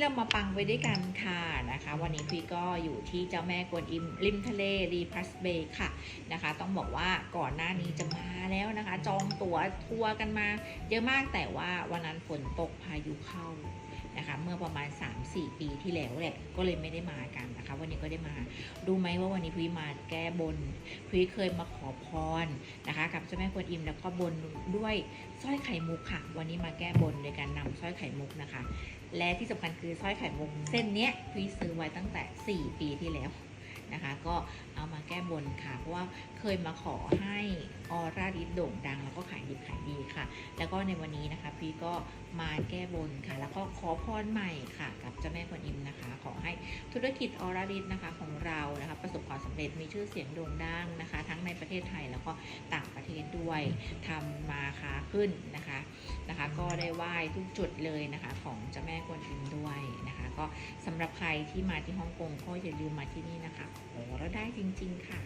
เรามาปังไปด้วยกันค่ะนะคะ วันนี้พี่ก็อยู่ที่เจ้าแม่กวนอิมริมทะเลรีพัสเบย์ค่ะนะคะ ต้องบอกว่าก่อนหน้านี้จะมาแล้วนะคะ จองตั๋วทัวร์กันมาเยอะมากแต่ว่าวันนั้นฝนตกพายุเข้า มื่อประมาณ 3-4 ปีที่แล้วแหละก็เลยไม่ได้มากันนะคะ วันนี้ก็ได้มาดูไหมว่าวันนี้พี่มาแก้บนพี่เคยมาขอพรนะคะ กับเจ้าแม่กวนอิมแล้วก็บนด้วยสร้อยไข่มุกค่ะ วันนี้มาแก้บนโดยการนำสร้อยไข่มุกนะคะ และที่สำคัญคือสร้อยไข่มุกเส้นเนี้ยพี่ซื้อไว้ตั้งแต่ 4 ปีที่แล้วนะคะก็เอามาแก้บนค่ะ เพราะว่าเคยมาขอให้ออร่าดิสโด่งดังแล้วก็ขายดิบขายดี ค่ะ แล้วก็ในวันนี้นะคะพี่ก็มาแก้บนค่ะ แล้วก็ขอพรใหม่ค่ะ กับเจ้าแม่กวนอิมนะคะ ขอให้ธุรกิจออร่าดิสนะคะของเรานะคะประสบความสำเร็จมีชื่อเสียงโด่งดังนะคะ ทั้งในประเทศไทยแล้วก็ต่างประเทศด้วยทำมาค้าขึ้นนะคะนะคะ ก็ได้ไหว้ทุกจุดเลยนะคะของเจ้าแม่กวนอิมด้วยนะคะ ก็สำหรับใครที่มาที่ฮ่องกงก็อย่าลืมมาที่นี่นะคะโอ้แล้วได้จริง ๆ ค่ะ